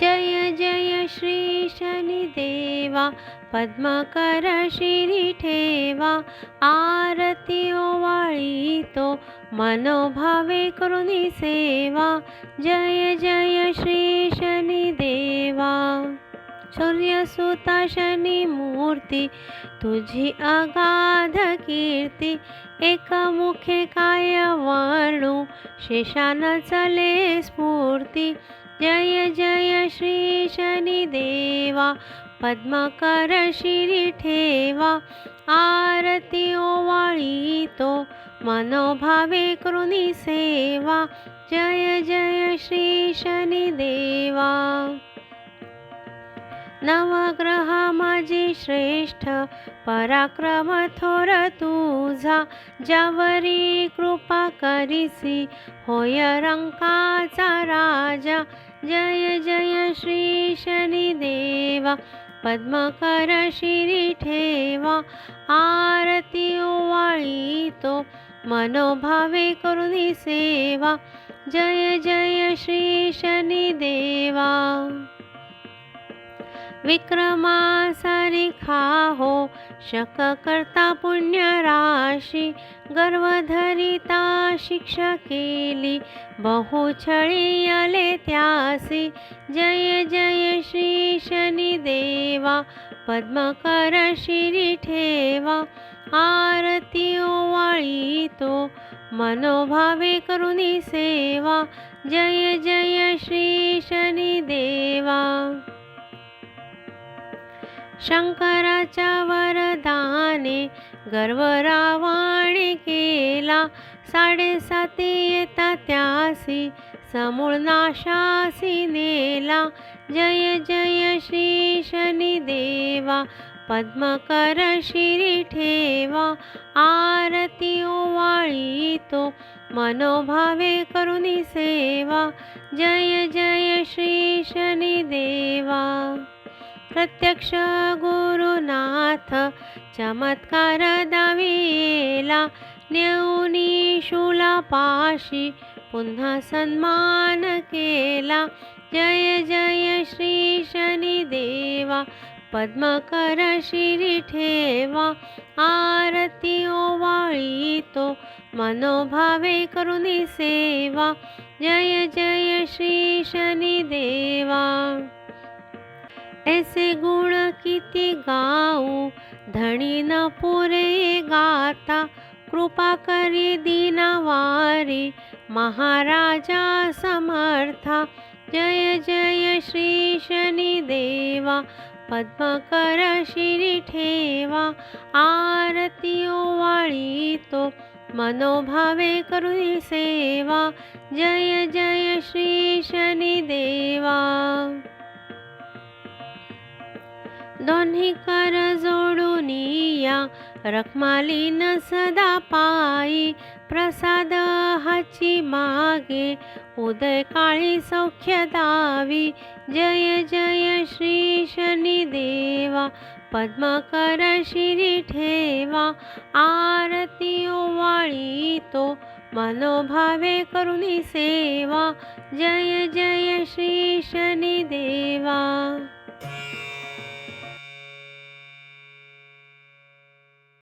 जय जय श्री शनिदेवा पद्मकर शिरी ठेवा आरती ओवाळी तो मनोभावे करुणी सेवा जय जय श्री शनिदेवा. सूर्यसुता शनी मूर्ती तुझी अगाध कीर्ती एकमुखे काय वर्णू शेषान चले स्फूर्ती जय जय श्री शनिदेवा पद्मकर शिरी ठेवा आरती ओवाळी तो मनोभावे कृणी सेवा जय जय श्री शनिदेवा. नवग्रह माझे श्रेष्ठ पराक्रम थोर तुझा ज्यावरी कृपा करीसी होय रंकाचा राजा जय जय श्री शनिदेवा पद्मकर शिरी ठेवा आरती ओवाळी तो मनोभावे करुणी सेवा जय जय श्री शनिदेवा. विक्रमासारिखा हो शक करता पुण्य राशी गर्वधरिता शिक्षा केली बहुछळी आले त्यासी जय जय श्री शनिदेवा पद्मकर शिरी ठेवा आरती ओवाळी तो मनोभावे करुणी सेवा जय जय श्री शनिदेवा शंकराच्या वरदाने गर्व रावणे केला. साडेसाती येता त्यासी समूळ नाशासी नेला. जय जय श्री शनिदेवा पद्मकर शिरी ठेवा. आरती ओवाळी तो मनोभावे करुणी सेवा. जय जय श्री शनिदेवा प्रत्यक्ष गुरुनाथ चमत्कार दाविला नेऊनी शूलापाशी पुन्हा सन्मान केला. जय जय श्री शनिदेवा पद्मकर शिरी ठेवा. आरती ओवाळी तो मनोभावे करुणी सेवा. जय जय ऐसे गुण किती गाऊ धणी न पुरे गाता कृपा करी दीनावारी महाराजा समर्था। जय जय श्री शनिदेवा पद्मकर शिरी ठेवा आरती ओवाळी तो मनोभावे करुणी सेवा। जय जय श्री दोन्ही कर जोडून या. रखमालीन सदा पायी. प्रसाद हाची मागे. उदय काळी सौख्य दावी. जय जय श्री शनी देवा. पद्मकर शिरी ठेवा. आरती ओवाळी तो मनोभावे करुणी सेवा. जय जय श्री शनी देवा.